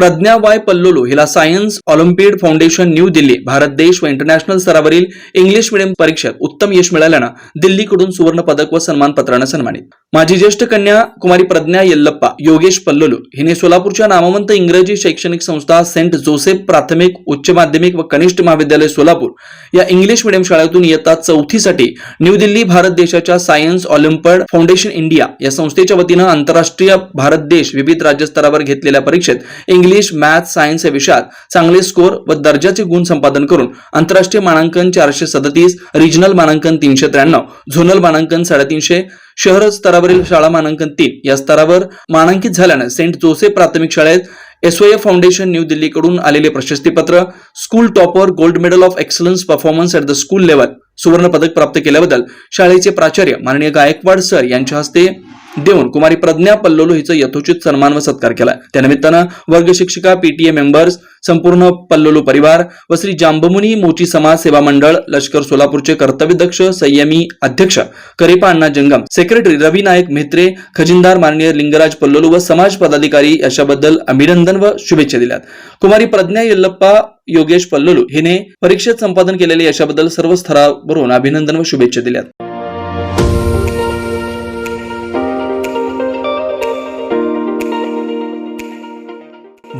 Pragya Y पल्लोलो हिला science olympiad foundation New Delhi Bharat देश व इंटरनॅशनल स्तरावरील इंग्लिश मिडियम परीक्षेत उत्तम यश मिळाल्यानं दिल्लीकडून सुवर्ण पदक व सन्मानपत्रानं सन्मानित. माजी ज्येष्ठ कन्या कुमारी प्रज्ञा येल्लप्पा योगेश पल्लोलू हिने सोलापूरच्या नामवंत इंग्रजी शैक्षणिक संस्था सेंट जोसेफ प्राथमिक उच्च माध्यमिक व कनिष्ठ महाविद्यालय सोलापूर या इंग्लिश मिडियम शाळेतून इयत्ता चौथीसाठी न्यू दिल्ली भारत देशाच्या सायन्स ऑलिम्पिड फाउंडेशन इंडिया या संस्थेच्या वतीनं आंतरराष्ट्रीय भारत देश विविध राज्यस्तरावर घेतलेल्या परीक्षेत इंग्लिश मॅथ सायन्स या विषयात चांगले स्कोर व दर्जाचे गुण संपादन करून आंतरराष्ट्रीय मानांकन चारशे सदतीस रिजनल मानांकन तीनशे त्र्याण्णव झोनल मानांकन साडेतीनशे शहर स्तरावरील शाळा मानांकन तीन. या स्तरावर मानांकित झाल्यानं सेंट जोसेफ प्राथमिक शाळेत एसओएफ फाउंडेशन न्यू दिल्लीकडून आलेले प्रशस्तीपत्र school topper gold medal of excellence performance at the school level सुवर्ण पदक प्राप्त केल्याबद्दल शाळेचे प्राचार्य माननीय गायकवाड सर यांच्या हस्ते देऊन कुमारी प्रज्ञा पल्लोलू हिचं यथोचित सन्मान व सत्कार केला. त्यानिमित्तानं वर्ग शिक्षिका पीटीए मेंबर्स संपूर्ण पल्लोलू परिवार व श्री जांबमुनी मोची समाज सेवा मंडळ लष्कर सोलापूरचे कर्तव्यदक्ष संयमी अध्यक्ष करेपा अण्णा जंगम सेक्रेटरी रवी नायक मेहत्रे खजिनदार माननीय लिंगराज पल्लोलू व समाज पदाधिकारी याच्याबद्दल अभिनंदन व शुभेच्छा दिल्यात. कुमारी प्रज्ञा येल्लप्पा योगेश पल्लोलू हिने परीक्षेत संपादन केलेल्या यशाबद्दल सर्व स्तरावरून अभिनंदन व शुभेच्छा दिल्यात.